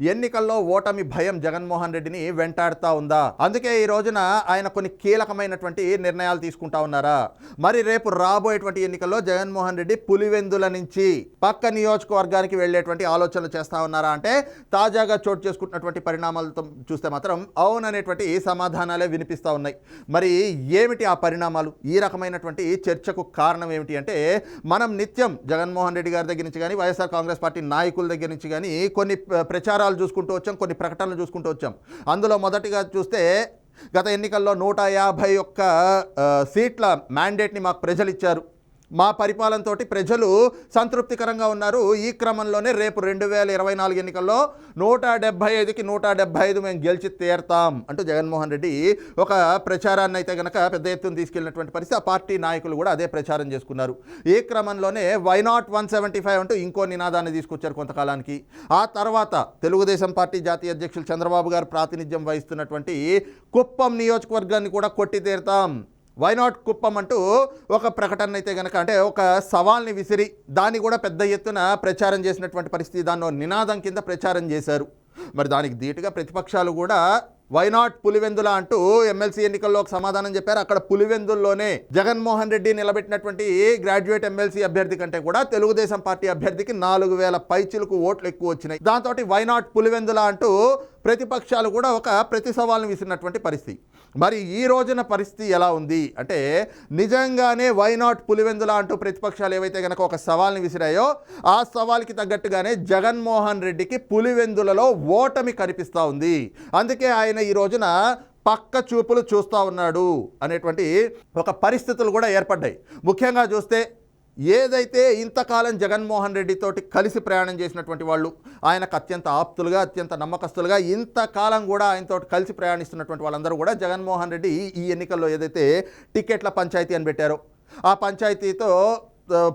ఎన్నికల్లో ఓటమి భయం జగన్మోహన్ రెడ్డిని వెంటాడుతా ఉందా? అందుకే ఈ రోజున ఆయన కొన్ని కీలకమైనటువంటి నిర్ణయాలు తీసుకుంటా ఉన్నారా? మరి రేపు రాబోయేటువంటి ఎన్నికల్లో జగన్మోహన్ రెడ్డి పులివెందుల నుంచి పక్క నియోజకవర్గానికి వెళ్ళేటువంటి ఆలోచనలు చేస్తా ఉన్నారా అంటే తాజాగా చోటు చేసుకుంటున్నటువంటి పరిణామాలతో చూస్తే మాత్రం అవుననేటువంటి సమాధానాలే వినిపిస్తూ ఉన్నాయి. మరి ఏమిటి ఆ పరిణామాలు? ఈ రకమైనటువంటి చర్చకు కారణం ఏమిటి అంటే మనం నిత్యం జగన్మోహన్ రెడ్డి గారి దగ్గర నుంచి కానీ వైఎస్ఆర్ కాంగ్రెస్ పార్టీ నాయకుల దగ్గర నుంచి కానీ కొన్ని ప్రచారాలు వివరాలు చూసుకుంటూ వచ్చాం కొన్ని ప్రకటనలు చూసుకుంటూ వచ్చాం. అందులో మొదటిగా చూస్తే గత ఎన్నికల్లో నూట యాభై ఒక్క సీట్ల మ్యాండేట్ని మాకు ప్రజలు ఇచ్చారు. మా పరిపాలనతోటి ప్రజలు సంతృప్తికరంగా ఉన్నారు. ఈ క్రమంలోనే రేపు రెండు వేల ఇరవై నాలుగు ఎన్నికల్లో నూట డెబ్బై ఐదుకి నూట డెబ్బై ఐదు మేము గెలిచి తీరుతాం అంటూ జగన్మోహన్ రెడ్డి ఒక ప్రచారాన్ని అయితే కనుక పెద్ద ఎత్తున తీసుకెళ్ళినటువంటి పరిస్థితి. ఆ పార్టీ నాయకులు కూడా అదే ప్రచారం చేసుకున్నారు. ఈ క్రమంలోనే why not one seventy five అంటూ ఇంకో నినాదాన్ని తీసుకొచ్చారు కొంతకాలానికి. ఆ తర్వాత తెలుగుదేశం పార్టీ జాతీయ అధ్యక్షులు చంద్రబాబు గారు ప్రాతినిధ్యం వహిస్తున్నటువంటి కుప్పం నియోజకవర్గాన్ని కూడా కొట్టి తీరుతాం వై నాట్ కుప్పం అంటూ ఒక ప్రకటన అయితే కనుక అంటే ఒక సవాల్ని విసిరి దాన్ని కూడా పెద్ద ఎత్తున ప్రచారం చేసినటువంటి పరిస్థితి దానిలో నినాదం కింద ప్రచారం చేశారు. మరి దానికి ధీటుగా ప్రతిపక్షాలు కూడా వై నాట్ పులివెందుల అంటూ ఎమ్మెల్సీ ఎన్నికల్లో ఒక సమాధానం చెప్పారు. అక్కడ పులివెందుల్లోనే జగన్మోహన్ రెడ్డి నిలబెట్టినటువంటి గ్రాడ్యుయేట్ ఎమ్మెల్సీ అభ్యర్థి కంటే కూడా తెలుగుదేశం పార్టీ అభ్యర్థికి నాలుగు వేల పైచులకు ఓట్లు ఎక్కువ వచ్చినాయి. దాంతో వై నాట్ పులివెందుల అంటూ ప్రతిపక్షాలు కూడా ఒక ప్రతి సవాల్ని విసిరినటువంటి పరిస్థితి. మరి ఈ రోజున పరిస్థితి ఎలా ఉంది? అంటే నిజంగానే వై నాట్ పులివెందుల అంటూ ప్రతిపక్షాలు ఏవైతే కనుక ఒక సవాల్ని విసిరాయో ఆ సవాల్కి తగ్గట్టుగానే జగన్మోహన్ రెడ్డికి పులివెందులలో ఓటమి కనిపిస్తూ ఉంది. అందుకే ఆయన ఈ రోజున పక్క చూపులు చూస్తూ ఉన్నాడు అనేటువంటి ఒక పరిస్థితులు కూడా ఏర్పడ్డాయి. ముఖ్యంగా చూస్తే ఏదైతే ఇంతకాలం జగన్మోహన్ రెడ్డితోటి కలిసి ప్రయాణం చేసినటువంటి వాళ్ళు ఆయనకు అత్యంత ఆప్తులుగా అత్యంత నమ్మకస్తులుగా ఇంతకాలం కూడా ఆయనతో కలిసి ప్రయాణిస్తున్నటువంటి వాళ్ళందరూ కూడా జగన్మోహన్ రెడ్డి ఈ ఎన్నికల్లో ఏదైతే టికెట్ల పంచాయతీ అని పెట్టారో ఆ పంచాయతీతో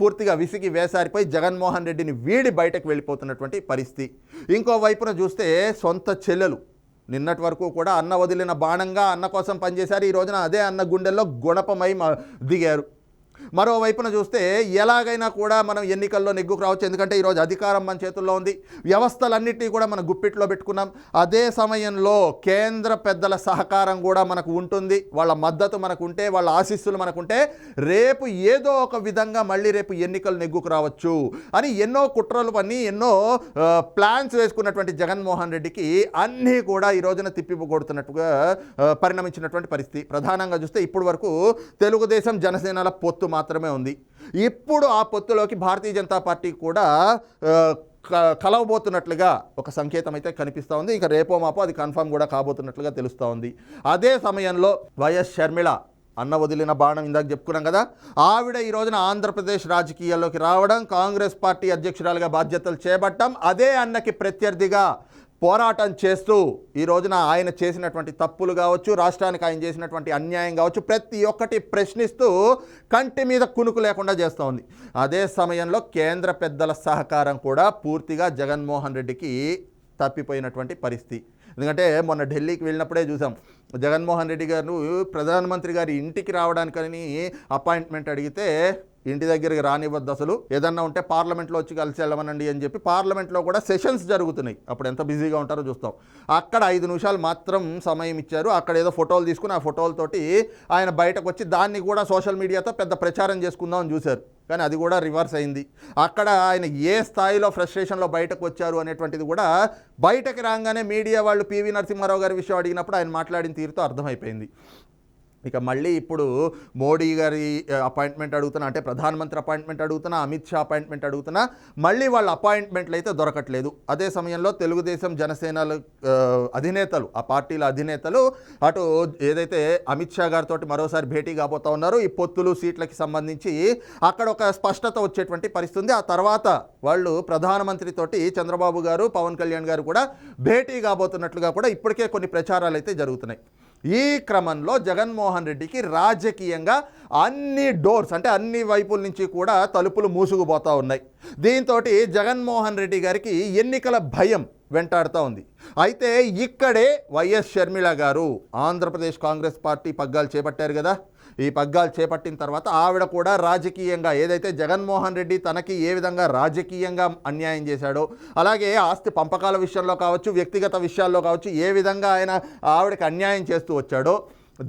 పూర్తిగా విసిగి వేసారిపోయి జగన్మోహన్ రెడ్డిని వీడి బయటకు వెళ్ళిపోతున్నటువంటి పరిస్థితి. ఇంకో వైపున చూస్తే సొంత చెల్లెలు. నిన్నటి వరకు కూడా అన్న వదిలిన బాణంగా అన్న కోసం పనిచేశారు. ఈ రోజున అదే అన్న గుండెల్లో గుణపమై దిగారు. మరోవైపున చూస్తే ఎలాగైనా కూడా మనం ఎన్నికల్లో నెగ్గుకు రావచ్చు. ఎందుకంటే ఈరోజు అధికారం మన చేతుల్లో ఉంది. వ్యవస్థలన్నిటినీ కూడా మనం గుప్పిట్లో పెట్టుకున్నాం. అదే సమయంలో కేంద్ర పెద్దల సహకారం కూడా మనకు ఉంటుంది. వాళ్ళ మద్దతు మనకు ఉంటే వాళ్ళ ఆశీస్సులు మనకుంటే రేపు ఏదో ఒక విధంగా మళ్ళీ రేపు ఎన్నికలు నెగ్గుకు రావచ్చు అని ఎన్నో కుట్రలు పని ఎన్నో ప్లాన్స్ వేసుకున్నటువంటి జగన్మోహన్ రెడ్డికి అన్నీ కూడా ఈ రోజున తిప్పికొడుతున్నట్టుగా పరిణమించినటువంటి పరిస్థితి. ప్రధానంగా చూస్తే ఇప్పటి వరకు తెలుగుదేశం జనసేనల పొత్తు మాత్రమే ఉంది. ఇప్పుడు ఆ పొత్తులోకి భారతీయ జనతా పార్టీ కూడా క- కలవబోతున్నట్లుగా ఒక సంకేతం అయితే కనిపిస్తూ ఉంది. ఇంకా రేపో మాపో అది కన్ఫర్మ్ కూడా కాబోతున్నట్లుగా తెలుస్తూ ఉంది. అదే సమయంలో వైఎస్ షర్మిళ అన్న వదిలిన బాణం ఇందాక చెప్పుకున్నాం కదా ఆవిడ ఈ రోజున ఆంధ్రప్రదేశ్ రాజకీయాల్లోకి రావడం కాంగ్రెస్ పార్టీ అధ్యక్షురాలుగా బాధ్యతలు చేపట్టడం అదే అన్నకి ప్రత్యర్థిగా పోరాటం చేస్తూ ఈ రోజున ఆయన చేసినటువంటి తప్పులు కావచ్చు రాష్ట్రానికి ఆయన చేసినటువంటి అన్యాయం కావచ్చు ప్రతి ఒక్కటి ప్రశ్నిస్తూ కంటి మీద కునుకు లేకుండా చేస్తూ ఉంది. అదే సమయంలో కేంద్ర పెద్దల సహకారం కూడా పూర్తిగా జగన్మోహన్ రెడ్డికి తప్పిపోయినటువంటి పరిస్థితి. ఎందుకంటే మొన్న ఢిల్లీకి వెళ్ళినప్పుడే చూసాం జగన్మోహన్ రెడ్డి గారు ప్రధానమంత్రి గారి ఇంటికి రావడానికని అపాయింట్మెంట్ అడిగితే ఇంటి దగ్గరికి రానివ్వద్దు అసలు. ఏదన్నా ఉంటే పార్లమెంట్లో వచ్చి కలిసి వెళ్ళమనండి అని చెప్పి పార్లమెంట్లో కూడా సెషన్స్ జరుగుతున్నాయి. అప్పుడు ఎంత బిజీగా ఉంటారో చూస్తాం. అక్కడ ఐదు నిమిషాలు మాత్రం సమయం ఇచ్చారు. అక్కడ ఏదో ఫోటోలు తీసుకుని ఆ ఫోటోలతోటి ఆయన బయటకు వచ్చి దాన్ని కూడా సోషల్ మీడియాతో పెద్ద ప్రచారం చేసుకుందామని చూశారు. కానీ అది కూడా రివర్స్ అయింది. అక్కడ ఆయన ఏ స్థాయిలో ఫ్రస్ట్రేషన్లో బయటకు వచ్చారు అనేటువంటిది కూడా బయటకు రాగానే మీడియా వాళ్ళు పివి నరసింహారావు గారి విషయం అడిగినప్పుడు ఆయన మాట్లాడిన తీరుతో అర్థమైపోయింది. ఇక మళ్ళీ ఇప్పుడు మోడీ గారి అపాయింట్మెంట్ అడుగుతున్నా అంటే ప్రధానమంత్రి అపాయింట్మెంట్ అడుగుతున్నా అమిత్ షా అపాయింట్మెంట్ అడుగుతున్నా మళ్ళీ వాళ్ళ అపాయింట్మెంట్లు అయితే దొరకట్లేదు. అదే సమయంలో తెలుగుదేశం జనసేనలు అధినేతలు ఆ పార్టీల అధినేతలు అటు ఏదైతే అమిత్ షా గారితో మరోసారి భేటీ కాబోతా ఉన్నారు ఈ పొత్తులు సీట్లకి సంబంధించి అక్కడ ఒక స్పష్టత వచ్చేటువంటి పరిస్థితి ఆ తర్వాత వాళ్ళు ప్రధానమంత్రితోటి చంద్రబాబు గారు పవన్ కళ్యాణ్ గారు కూడా భేటీ కాబోతున్నట్లుగా కూడా ఇప్పటికే కొన్ని ప్రచారాలు అయితే జరుగుతున్నాయి. ఈ క్రమంలో జగన్మోహన్ రెడ్డికి రాజకీయంగా అన్ని డోర్స్ అంటే అన్ని వైపుల నుంచి కూడా తలుపులు మూసుకుపోతూ ఉన్నాయి. దీంతో జగన్మోహన్ రెడ్డి గారికి ఎన్నికల భయం వెంటాడుతూ ఉంది. అయితే ఇక్కడే వైఎస్ షర్మిళ గారు ఆంధ్రప్రదేశ్ కాంగ్రెస్ పార్టీ పగ్గాలు చేపట్టారు కదా. ఈ పగ్గాలు చేపట్టిన తర్వాత ఆవిడ కూడా రాజకీయంగా ఏదైతే జగన్మోహన్ రెడ్డి తనకి ఏ విధంగా రాజకీయంగా అన్యాయం చేశాడో అలాగే ఆస్తి పంపకాల విషయంలో కావచ్చు వ్యక్తిగత విషయాల్లో కావచ్చు ఏ విధంగా ఆయన ఆవిడకి అన్యాయం చేస్తూ వచ్చాడో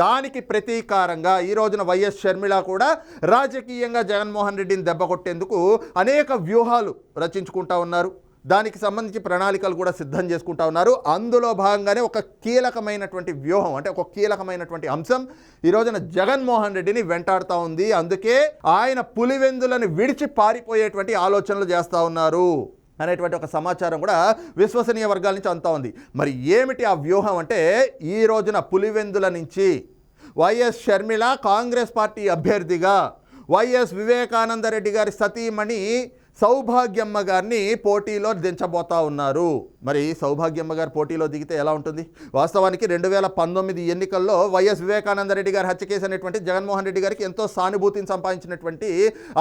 దానికి ప్రతీకారంగా ఈ రోజున వైఎస్ షర్మిళ కూడా రాజకీయంగా జగన్మోహన్ రెడ్డిని దెబ్బ కొట్టేందుకు అనేక వ్యూహాలు రచించుకుంటా ఉన్నారు. దానికి సంబంధించి ప్రణాళికలు కూడా సిద్ధం చేసుకుంటా ఉన్నారు. అందులో భాగంగానే ఒక కీలకమైనటువంటి వ్యూహం అంటే ఒక కీలకమైనటువంటి అంశం ఈ రోజున జగన్మోహన్ రెడ్డిని వెంటాడుతూ ఉంది. అందుకే ఆయన పులివెందులను విడిచి పారిపోయేటువంటి ఆలోచనలు చేస్తూ ఉన్నారు అనేటువంటి ఒక సమాచారం కూడా విశ్వసనీయ వర్గాల నుంచి అంతా ఉంది. మరి ఏమిటి ఆ వ్యూహం అంటే ఈ రోజున పులివెందుల నుంచి వైఎస్ షర్మిల కాంగ్రెస్ పార్టీ అభ్యర్థిగా వైఎస్ వివేకానందరెడ్డి గారి సతీమణి సౌభాగ్యమ్మ గారిని పోటీలో దించబోతా ఉన్నారు. మరి సౌభాగ్యమ్మ గారు పోటీలో దిగితే ఎలా ఉంటుంది? వాస్తవానికి రెండు వేల పంతొమ్మిది ఎన్నికల్లో వైఎస్ వివేకానందరెడ్డి గారి హత్య కేసు అనేటువంటి జగన్మోహన్ రెడ్డి గారికి ఎంతో సానుభూతిని సంపాదించినటువంటి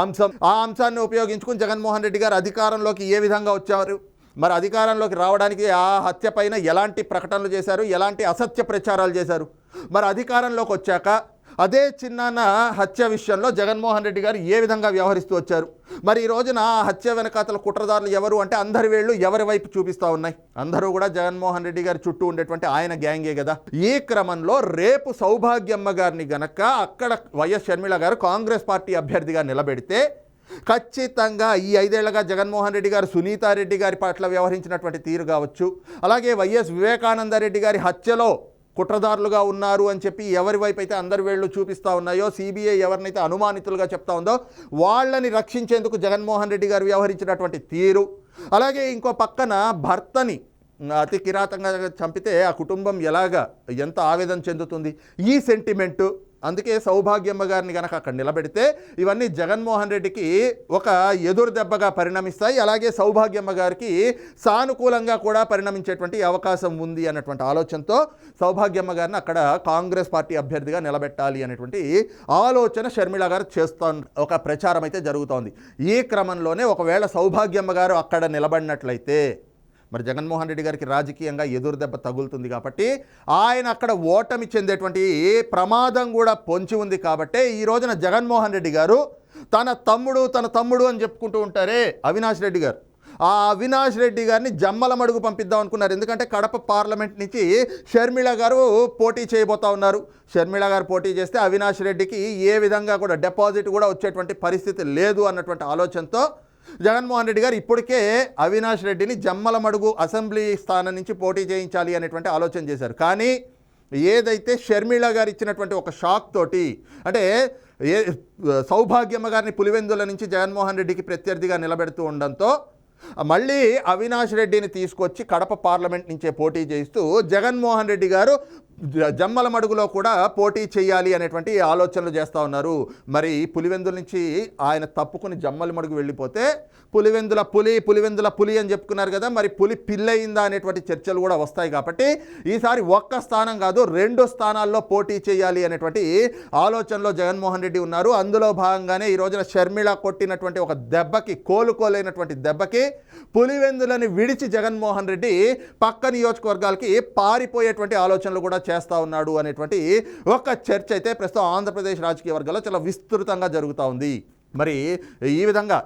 అంశం. ఆ అంశాన్ని ఉపయోగించుకుని జగన్మోహన్ రెడ్డి గారు అధికారంలోకి ఏ విధంగా వచ్చారు? మరి అధికారంలోకి రావడానికి ఆ హత్య పైన ఎలాంటి ప్రకటనలు చేశారు? ఎలాంటి అసత్య ప్రచారాలు చేశారు? మరి అధికారంలోకి వచ్చాక అదే చిన్నాన్న హత్య విషయంలో జగన్మోహన్ రెడ్డి గారు ఏ విధంగా వ్యవహరిస్తూ వచ్చారు? మరి ఈ రోజున ఆ హత్య వెనకాతల కుట్రదారులు ఎవరు అంటే అందరి వేళ్ళు ఎవరి వైపు చూపిస్తూ ఉన్నాయి? అందరూ కూడా జగన్మోహన్ రెడ్డి గారి చుట్టూ ఉండేటువంటి ఆయన గ్యాంగే కదా. ఈ క్రమంలో రేపు సౌభాగ్యమ్మ గారిని గనక అక్కడ వైఎస్ షర్మిళ గారు కాంగ్రెస్ పార్టీ అభ్యర్థిగా నిలబెడితే ఖచ్చితంగా ఈ ఐదేళ్ళగా జగన్మోహన్ రెడ్డి గారు సునీతారెడ్డి గారి పట్ల వ్యవహరించినటువంటి తీరు కావచ్చు. అలాగే వైఎస్ వివేకానందరెడ్డి గారి హత్యలో కుట్రదారులుగా ఉన్నారు అని చెప్పి ఎవరి వైపు అయితే అందరి వేళ్ళు చూపిస్తూ ఉన్నాయో సిబిఐ ఎవరినైతే అనుమానితులుగా చెప్తా ఉందో వాళ్ళని రక్షించేందుకు జగన్మోహన్ రెడ్డి గారు వ్యవహరించినటువంటి తీరు. అలాగే ఇంకో పక్కన భర్తని అతి కిరాతంగా చంపితే ఆ కుటుంబం ఎలాగా ఎంత ఆవేదన చెందుతుంది? ఈ సెంటిమెంటు అందుకే సౌభాగ్యమ్మ గారిని కనుక అక్కడ నిలబెడితే ఇవన్నీ జగన్మోహన్ రెడ్డికి ఒక ఎదురు దెబ్బగా పరిణమిస్తాయి. అలాగే సౌభాగ్యమ్మ గారికి సానుకూలంగా కూడా పరిణమించేటువంటి అవకాశం ఉంది అన్నటువంటి ఆలోచనతో సౌభాగ్యమ్మ గారిని అక్కడ కాంగ్రెస్ పార్టీ అభ్యర్థిగా నిలబెట్టాలి అనేటువంటి ఆలోచన షర్మిళ గారు చేస్తూ ఒక ప్రచారం అయితే జరుగుతోంది. ఈ క్రమంలోనే ఒకవేళ సౌభాగ్యమ్మ గారు అక్కడ నిలబడినట్లయితే మరి జగన్మోహన్ రెడ్డి గారికి రాజకీయంగా ఎదురు దెబ్బ తగులుతుంది కాబట్టి ఆయన అక్కడ ఓటమి చెందేటువంటి ప్రమాదం కూడా పొంచి ఉంది కాబట్టే ఈ రోజున జగన్మోహన్ రెడ్డి గారు తన తమ్ముడు తన తమ్ముడు అని చెప్పుకుంటూ ఉంటారే అవినాష్ రెడ్డి గారు. ఆ అవినాష్ రెడ్డి గారిని జమ్మల మడుగు పంపిద్దాం అనుకున్నారు. ఎందుకంటే కడప పార్లమెంట్ నుంచి షర్మిళ గారు పోటీ చేయబోతా ఉన్నారు. షర్మిళ గారు పోటీ చేస్తే అవినాష్ రెడ్డికి ఏ విధంగా కూడా డిపాజిట్ కూడా వచ్చేటువంటి పరిస్థితి లేదు అన్నటువంటి ఆలోచనతో జగన్మోహన్ రెడ్డి గారు ఇప్పటికే అవినాష్ రెడ్డిని జమ్మలమడుగు అసెంబ్లీ స్థానం నుంచి పోటీ చేయించాలి అనేటువంటి ఆలోచన చేశారు. కానీ ఏదైతే షర్మిళ గారు ఇచ్చినటువంటి ఒక షాక్ తోటి అంటే ఏ సౌభాగ్యమ్మ గారిని పులివెందుల నుంచి జగన్మోహన్ రెడ్డికి ప్రత్యర్థిగా నిలబెడుతూ ఉండడంతో మళ్ళీ అవినాష్ రెడ్డిని తీసుకొచ్చి కడప పార్లమెంట్ నుంచే పోటీ చేయిస్తూ జగన్మోహన్ రెడ్డి గారు జమ్మల మడుగులో కూడా పోటీ చేయాలి అనేటువంటి ఆలోచనలు చేస్తూ ఉన్నారు. మరి పులివెందుల నుంచి ఆయన తప్పుకుని జమ్మల మడుగు వెళ్ళిపోతే పులివెందుల పులి పులివెందుల పులి అని చెప్పుకున్నారు కదా మరి పులి పిల్లయిందా అనేటువంటి చర్చలు కూడా వస్తాయి కాబట్టి ఈసారి ఒక్క స్థానం కాదు రెండు స్థానాల్లో పోటీ చేయాలి అనేటువంటి ఆలోచనలో జగన్మోహన్ రెడ్డి ఉన్నారు. అందులో భాగంగానే ఈ రోజున షర్మిళ కొట్టినటువంటి ఒక దెబ్బకి కోలుకోలేనటువంటి దెబ్బకి పులివెందులని విడిచి జగన్మోహన్ రెడ్డి పక్క నియోజకవర్గాలకి పారిపోయేటువంటి ఆలోచనలు కూడా చేస్తూ ఉన్నాడు అనేటువంటి ఒక చర్చ అయితే ప్రస్తుతం ఆంధ్రప్రదేశ్ రాజకీయ వర్గాల్లో చాలా విస్తృతంగా జరుగుతూ ఉంది. మరి ఈ విధంగా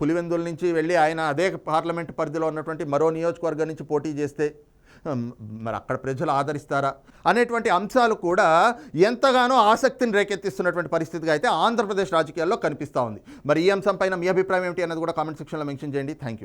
పులివెందుల నుంచి వెళ్ళి ఆయన అదే పార్లమెంట్ పరిధిలో ఉన్నటువంటి మరో నియోజకవర్గం నుంచి పోటీ చేస్తే మరి అక్కడ ప్రజలు ఆదరిస్తారా అనేటువంటి అంశాలు కూడా ఎంతగానో ఆసక్తిని రేకెత్తిస్తున్నటువంటి పరిస్థితిగా అయితే ఆంధ్రప్రదేశ్ రాజకీయాల్లో కనిపిస్తూ ఉంది. మరి ఈ అంశం పైన మీ అభిప్రాయం ఏమిటి అన్నది కూడా కామెంట్ సెక్షన్లో మెన్షన్ చేయండి. Thank you.